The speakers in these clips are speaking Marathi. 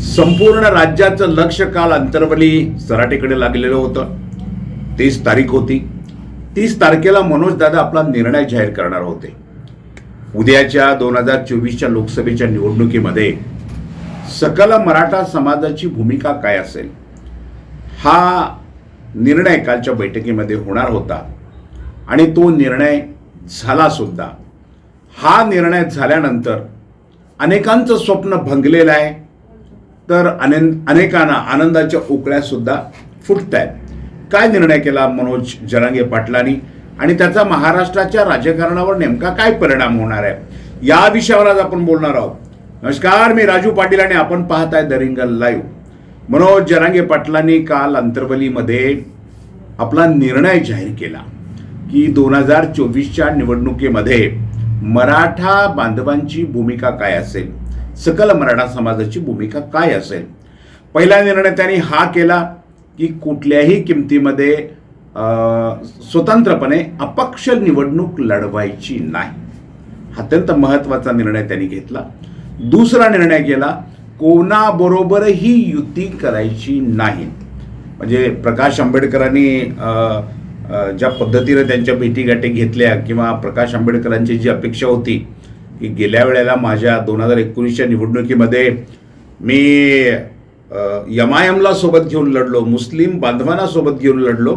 संपूर्ण राज्याचं लक्ष काल अंतर्वली सराटेकडे लागलेलं होतं. तीस तारीख होती. तीस तारखेला मनोजदादा आपला निर्णय जाहीर करणार होते. उद्याच्या दोन हजार चोवीसच्या लोकसभेच्या निवडणुकीमध्ये सकल मराठा समाजाची भूमिका काय असेल? हा निर्णय कालच्या बैठकीमध्ये होणार होता. आणि तो निर्णय झाला सुद्धा. हा निर्णय झाल्यानंतर अनेकांचं स्वप्न भंगलेलं आहे. तर अनेन अनेकांना आनंदाच्या उकळ्यासुद्धा फुटत आहेत काय निर्णय केला मनोज जरांगे पाटलांनी? आणि त्याचा महाराष्ट्राच्या राजकारणावर नेमका काय परिणाम होणार आहे? या विषयावर आज आपण बोलणार आहोत. नमस्कार मी राजू पाटील आणि आपण पाहताय दरिंगल लाईव्ह. मनोज जरांगे पाटलांनी काल अंतर्वलीमध्ये आपला निर्णय जाहीर केला की दोन हजार चोवीसच्या निवडणुकीमध्ये मराठा बांधवांची भूमिका काय असेल? सकल मराठा समाजाची भूमिका काय असेल? पहिला निर्णय त्यांनी हा केला की कुठल्याही किमतीमध्ये स्वतंत्रपणे अपक्ष निवडणूक लढवायची नाही. अत्यंत महत्त्वाचा निर्णय त्यांनी घेतला. दुसरा निर्णय केला कोणाबरोबरही युती करायची नाही. म्हणजे प्रकाश आंबेडकरांनी ज्या पद्धतीने त्यांच्या भेटीगाठी घेतल्या किंवा प्रकाश आंबेडकरांची जी अपेक्षा होती की गेल्या वेळेला माझ्या दोन हजार एकोणीसच्या निवडणुकीमध्ये मी यमायमला सोबत घेऊन लढलो मुस्लिम बांधवांना सोबत घेऊन लढलो.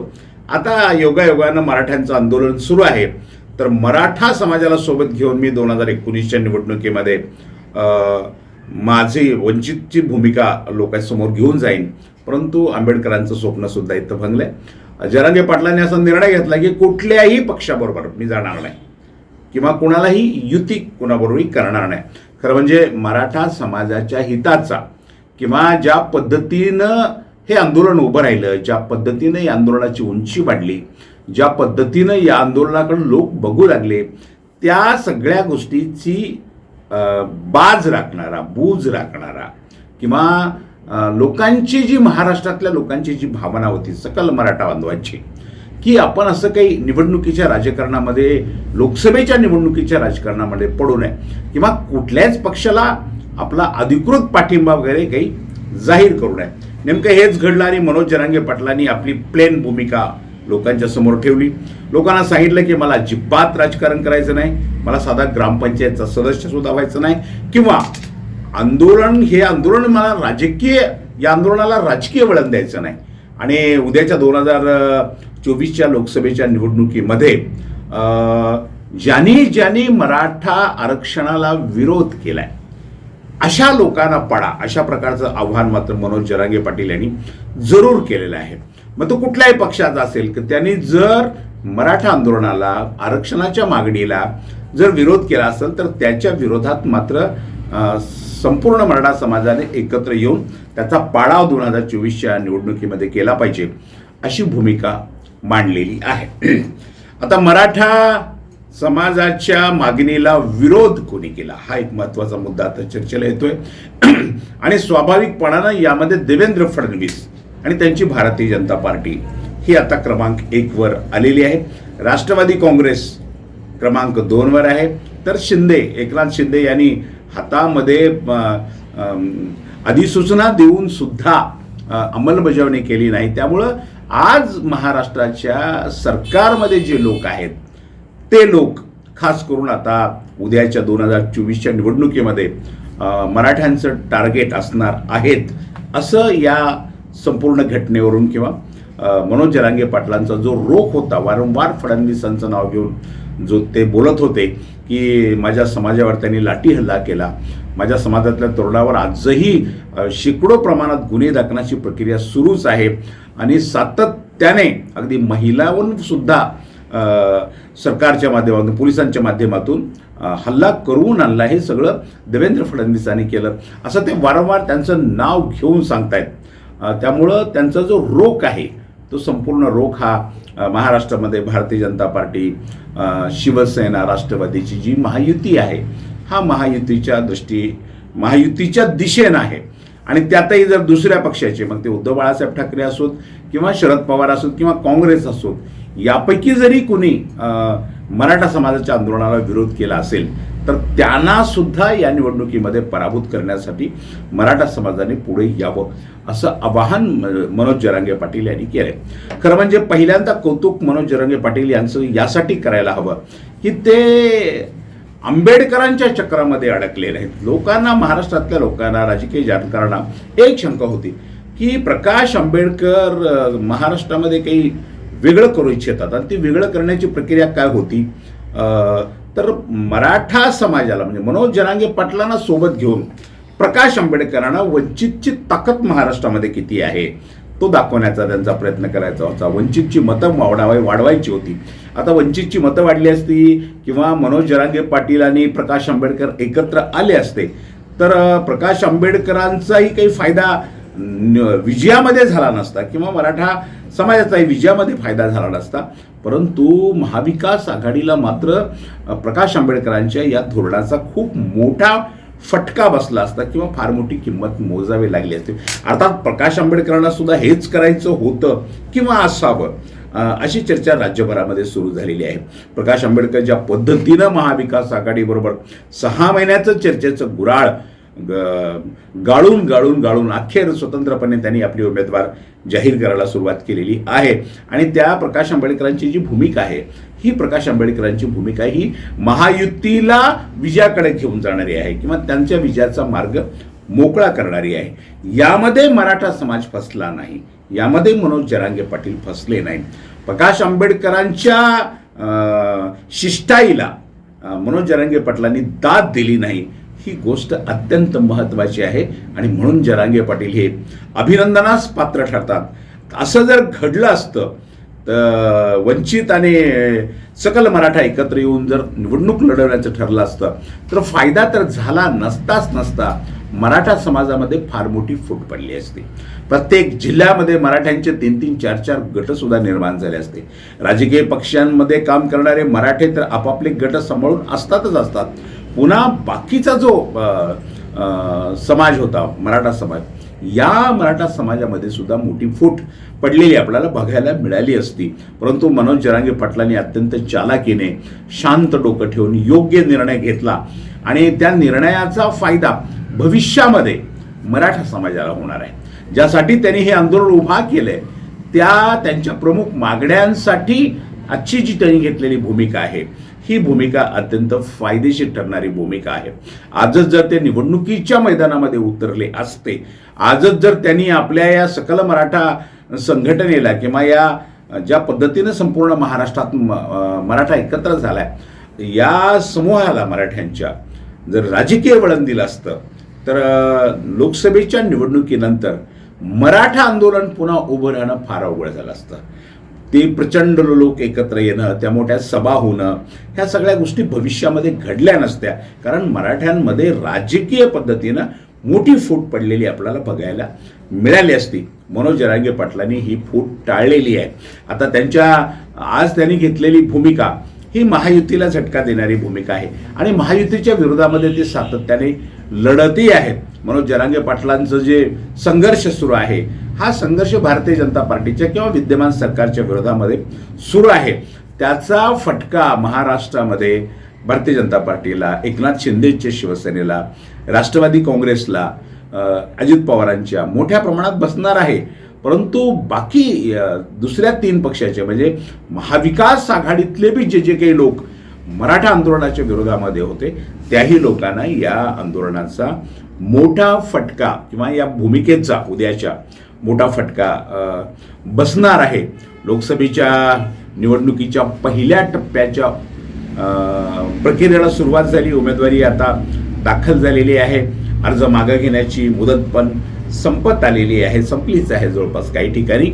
आता योगायोगानं मराठ्यांचं आंदोलन सुरू आहे. तर मराठा समाजाला सोबत घेऊन मी दोन हजार एकोणीसच्या निवडणुकीमध्ये माझी वंचितची भूमिका लोकांसमोर घेऊन जाईन. परंतु आंबेडकरांचं स्वप्न सुद्धा इथं भंगलंय. जरांगे पाटलांनी असा निर्णय घेतला की कुठल्याही पक्षाबरोबर मी जाणार नाही. किंवा कुणालाही युती कुणाबरोबरही करणार नाही. खरं म्हणजे मराठा समाजाच्या हिताचा किंवा ज्या पद्धतीनं हे आंदोलन उभं राहिलं ज्या पद्धतीनं या आंदोलनाची उंची वाढली ज्या पद्धतीनं या आंदोलनाकडे लोक बघू लागले त्या सगळ्या गोष्टीची बाज राखणारा बूज राखणारा किंवा लोकांची जी महाराष्ट्रातल्या लोकांची जी भावना होती सकल मराठा बांधवांची की आपण असं काही निवडणुकीच्या राजकारणामध्ये लोकसभेच्या निवडणुकीच्या राजकारणामध्ये पडू नये. किंवा कुठल्याच पक्षाला आपला अधिकृत पाठिंबा वगैरे काही जाहीर करू नये. नेमकं हेच घडलं आणि मनोज जरांगे पाटलांनी आपली प्लेन भूमिका लोकांच्या समोर ठेवली. लोकांना सांगितलं की मला अजिबात राजकारण करायचं नाही. मला साधा ग्रामपंचायतचा सदस्य सुद्धा व्हायचं नाही. किंवा आंदोलन हे आंदोलन मला राजकीय या आंदोलनाला राजकीय वळण द्यायचं नाही. आणि उद्याच्या दोन हजार चोवीसच्या लोकसभेच्या निवडणुकीमध्ये ज्यांनी ज्यांनी मराठा आरक्षणाला विरोध केलाय अशा लोकांना पडा अशा प्रकारचं आव्हान मात्र मनोज जरांगे पाटील यांनी जरूर केलेलं आहे. मग तो कुठल्याही पक्षाचा असेल की त्यांनी जर मराठा आंदोलनाला आरक्षणाच्या मागणीला जर विरोध केला असेल तर त्याच्या विरोधात मात्र संपूर्ण मराठा समाजाने एकत्र येऊन त्याचा पाडाव दोन हजार चोवीसच्या निवडणुकीमध्ये केला पाहिजे अशी भूमिका मांडलेली आहे. आता मराठा समाजाच्या मागणीला विरोध कोणी केला? हा एक महत्त्वाचा मुद्दा आता चर्चेला येतोय. आणि स्वाभाविकपणानं यामध्ये देवेंद्र फडणवीस आणि त्यांची भारतीय जनता पार्टी ही आता क्रमांक एकवर आलेली आहे. राष्ट्रवादी काँग्रेस क्रमांक दोनवर आहे. तर शिंदे एकनाथ शिंदे यांनी हातामध्ये अधिसूचना देऊन सुद्धा अंमलबजावणी केली नाही. त्यामुळं आज महाराष्ट्राच्या सरकारमध्ये जे लोक आहेत ते लोक खास करून आता उद्याच्या दोन हजार चोवीसच्या निवडणुकीमध्ये मराठ्यांचं टार्गेट असणार आहेत असं या संपूर्ण घटनेवरून किंवा मनोज जरांगे पाटलांचा जो रोख होता वारंवार फडणवीसांचं नाव घेऊन जो ते बोलत होते की माझ्या समाजावर त्यांनी लाठी हल्ला केला माझ्या समाजातल्या तरुणावर आजही शेकडो प्रमाणात गुन्हे दाखवण्याची प्रक्रिया सुरूच आहे. आणि सातत्याने अगदी महिलांवर सुद्धा सरकारच्या माध्यमातून पोलिसांच्या माध्यमातून हल्ला करून आणला हे सगळं देवेंद्र फडणवीसांनी केलं. असं ते वारंवार त्यांचं नाव घेऊन सांगतायत. त्यामुळं त्यांचा जो रोख आहे तो संपूर्ण रोख हा महाराष्ट्रामध्ये भारतीय जनता पार्टी शिवसेना राष्ट्रवादीची जी महायुती आहे हा महायुतीच्या दृष्टी महायुतीच्या दिशेनं आहे. आणि त्यातही जर दुसऱ्या पक्षाचे मग ते उद्धव बाळासाहेब ठाकरे असोत किंवा शरद पवार असोत किंवा काँग्रेस असोत यापैकी जरी कुणी मराठा समाजाच्या आंदोलनाला विरोध केला असेल तर त्यांना सुद्धा या निवडणुकीमध्ये पराभूत करण्यासाठी मराठा समाजाने पुढे यावं असं आवाहन म- मनोज जरांगे पाटील यांनी केलंय. खरं म्हणजे पहिल्यांदा कौतुक मनोज जरांगे पाटील यांचं यासाठी करायला हवं की ते आंबेडकरांच्या चक्रामध्ये अडकलेले आहेत लोकांना महाराष्ट्रातल्या लोकांना राजकीय जाणकारांना एक शंका होती की प्रकाश आंबेडकर महाराष्ट्रामध्ये काही वेगळं करू इच्छितात. आणि ती वेगळं करण्याची प्रक्रिया काय होती? तर मराठा समाजाला म्हणजे मनोज जरांगे पाटलांना सोबत घेऊन प्रकाश आंबेडकरांना वंचितची ताकद महाराष्ट्रामध्ये किती आहे? तो दाखवण्याचा त्यांचा प्रयत्न करायचा होता. वंचितची मतं वाढवाय वाढवायची होती. आता वंचितची मतं वाढली असती किंवा मनोज जरांगे पाटील आणि प्रकाश आंबेडकर एकत्र आले असते तर प्रकाश आंबेडकरांचाही काही फायदा विजयामध्ये झाला नसता किंवा मराठा समाजाचाही विजयामध्ये फायदा झाला नसता. परंतु महाविकास आघाडीला मात्र प्रकाश आंबेडकरांच्या या धोरणाचा खूप मोठा फटका बसला असता किंवा फार मोठी किंमत मोजावी लागली असते. अर्थात प्रकाश आंबेडकरांना सुद्धा हेच करायचं होतं किंवा असावं अशी चर्चा राज्यभरामध्ये सुरू झालेली आहे. प्रकाश आंबेडकर ज्या पद्धतीनं महाविकास आघाडीबरोबर सहा महिन्याचं चर्चेचं गुराळ ग- गाळून गाळून गाळून अखेर स्वतंत्रपणे त्यांनी आपली उमेदवार जाहीर करायला सुरुवात केलेली आहे. आणि त्या प्रकाश आंबेडकरांची जी भूमिका आहे ही प्रकाश आंबेडकरांची भूमिका ही महायुतीला विजयाकडे घेऊन जाणारी आहे किंवा त्यांच्या विजयाचा मार्ग मोकळा करणारी आहे. यामध्ये मराठा समाज फसला नाही. यामध्ये मनोज जरांगे पाटील फसले नाही प्रकाश आंबेडकरांच्या शिष्टाईला मनोज जरांगे पाटलांनी दाद दिली नाही. ही गोष्ट अत्यंत महत्त्वाची आहे आणि म्हणून जरांगे पाटील हे अभिनंदनास पात्र ठरतात. असं जर घडलं असतं तर वंचित आणि सकल मराठा एकत्र येऊन जर निवडणूक लढवण्याचं ठरलं असतं तर फायदा तर झाला नसताच नसता मराठा समाजामध्ये फार मोठी फूट पडली असती. प्रत्येक जिल्ह्यामध्ये मराठ्यांचे तीन तीन चार चार गटसुद्धा निर्माण झाले असते. राजकीय पक्षांमध्ये काम करणारे मराठे तर आपापले गट सांभाळून असतातच असतात. पुन्हा बाकीचा जो समाज होता मराठा समाज या मराठा समाजामध्ये सुद्धा मोठी फूट पडलेली आपल्याला बघायला मिळाली असती. परंतु मनोज जरांगे पाटलांनी अत्यंत चालाकीने शांत डोकं ठेवून योग्य निर्णय घेतला. आणि त्या निर्णयाचा फायदा भविष्यामध्ये मराठा समाजाला होणार आहे. ज्यासाठी त्यांनी हे आंदोलन उभा केलंय त्या त्यांच्या प्रमुख मागण्यांसाठी आजची जी त्यांनी घेतलेली भूमिका आहे ही भूमिका अत्यंत फायदेशीर ठरणारी भूमिका आहे. आजच जर ते निवडणुकीच्या मैदानामध्ये उतरले असते आजच जर त्यांनी आपल्या या सकल मराठा संघटनेला किंवा या ज्या पद्धतीनं संपूर्ण महाराष्ट्रात म- मराठा एकत्र झाला आहे या समूहाला मराठ्यांच्या जर राजकीय वळण दिलं असतं तर लोकसभेच्या निवडणुकीनंतर मराठा आंदोलन पुन्हा उभं राहणं फार अवघड झालं असतं. ते प्रचंड लोक एकत्र येणं त्या मोठ्या सभा होणं ह्या सगळ्या गोष्टी भविष्यामध्ये घडल्या नसत्या. कारण मराठ्यांमध्ये राजकीय पद्धतीनं मोठी फूट पडलेली आपल्याला बघायला मिळाली असती. मनोज जरांगे पाटलांनी ही फूट टाळलेली आहे. आता त्यांच्या आज त्यांनी घेतलेली भूमिका ही महायुतीला झटका देणारी भूमिका आहे. आणि महायुतीच्या विरोधामध्ये ते सातत्याने लढतही आहेत. मनोज जरांगे पाटलांचं जे संघर्ष सुरू आहे हा संघर्ष भारतीय जनता पार्टीच्या किंवा विद्यमान सरकारच्या विरोधामध्ये सुरू आहे. त्याचा फटका महाराष्ट्रामध्ये भारतीय जनता पार्टीला एकनाथ शिंदेच्या शिवसेनेला राष्ट्रवादी काँग्रेसला अजित पवारांच्या मोठ्या प्रमाणात बसणार आहे. परंतु बाकी दुसऱ्या तीन पक्षाचे म्हणजे महाविकास आघाडीतले बी जे जे काही लोक मराठा आंदोलनाच्या विरोधामध्ये होते. त्याही लोकांना या आंदोलनाचा मोठा फटका किंवा या भूमिकेचा उद्याच्या मोठा फटका बसणार आहे. लोकसभेच्या निवडणुकीच्या पहिल्या टप्प्याच्या प्रक्रियेला सुरुवात झाली. उमेदवारी आता दाखल झालेली आहे. अर्ज मागं घेण्याची मुदत पण संपत आलेली आहे. संपलीच आहे जवळपास काही ठिकाणी.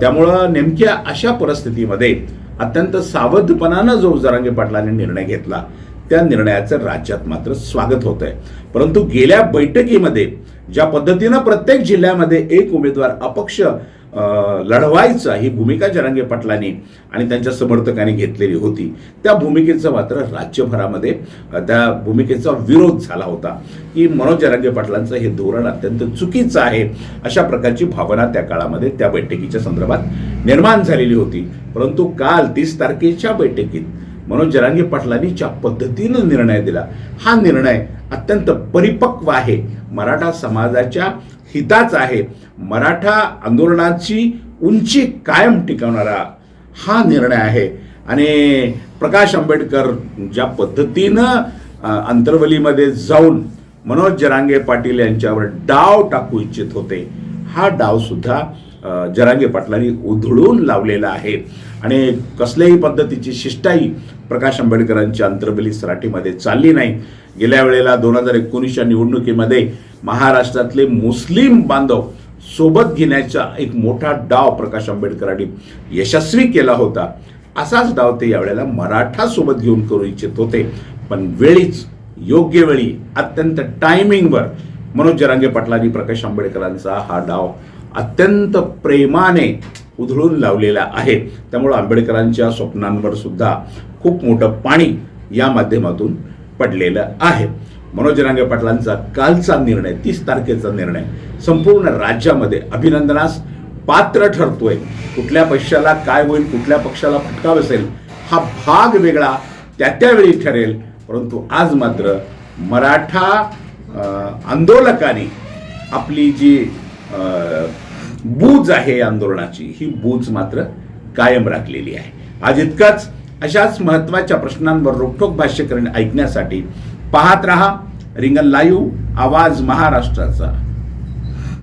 त्यामुळं नेमक्या अशा परिस्थितीमध्ये अत्यंत सावधपणानं जो जरांगे पाटलांनी निर्णय घेतला त्या निर्णयाचं राज्यात मात्र स्वागत होत आहे परंतु गेल्या बैठकीमध्ये ज्या पद्धतीनं प्रत्येक जिल्ह्यामध्ये एक उमेदवार अपक्ष लढवायचा ही भूमिका जरांगे पाटलांनी आणि त्यांच्या समर्थकांनी घेतलेली होती त्या भूमिकेचं मात्र राज्यभरामध्ये त्या भूमिकेचा विरोध झाला होता. की मनोज जरांगे पाटलांचं हे धोरण अत्यंत चुकीचं आहे अशा प्रकारची भावना त्या काळामध्ये त्या बैठकीच्या संदर्भात निर्माण झालेली होती. परंतु काल तीस तारखेच्या बैठकीत मनोज जरांगे पाटलांनी ज्या पद्धतीनं निर्णय दिला हा निर्णय अत्यंत परिपक्व आहे. मराठा समाजाच्या हिताचा आहे. मराठा आंदोलनाची उंची कायम टिकवणारा हा निर्णय आहे. आणि प्रकाश आंबेडकर ज्या पद्धतीनं अंतर्वलीमध्ये जाऊन मनोज जरांगे पाटील यांच्यावर डाव टाकू इच्छित होते हा डावसुद्धा जरांगे पाटलांनी उधळून लावलेला आहे. आणि कसल्याही पद्धतीची शिष्टाई प्रकाश आंबेडकरांच्या अंतर्बली सराटीमध्ये चालली नाही. गेल्या वेळेला दोन हजार एकोणीसच्या निवडणुकीमध्ये महाराष्ट्रातले मुस्लिम बांधव सोबत घेण्याचा एक मोठा डाव प्रकाश आंबेडकरांनी यशस्वी केला होता. असाच डाव ते यावेळेला मराठा सोबत घेऊन करू इच्छित होते. पण वेळीच योग्य वेळी अत्यंत टायमिंगवर मनोज जरांगे पाटलांनी प्रकाश आंबेडकरांचा हा डाव अत्यंत प्रेमाने उधळून लावलेला आहे त्यामुळं आंबेडकरांच्या स्वप्नांवर सुद्धा खूप मोठं पाणी या माध्यमातून पडलेलं आहे. मनोज रांगे पाटलांचा कालचा निर्णय तीस तारखेचा निर्णय संपूर्ण राज्यामध्ये अभिनंदनास पात्र ठरतोय. कुठल्या पक्षाला काय होईल कुठल्या पक्षाला फटका बसेल हा भाग वेगळा त्या त्यावेळी ठरेल. परंतु आज मात्र मराठा आंदोलकांनी आपली जी बूज आहे आंदोलनाची. ही बूज मात्र कायम राखलेली आहे. आज इतकाच अशाच महत्त्वाच्या प्रश्नांवर रोखोक भाष्य करणे ऐकण्यासाठी पाहत रहा. रिंगण लाईव्ह आवाज महाराष्ट्राचा.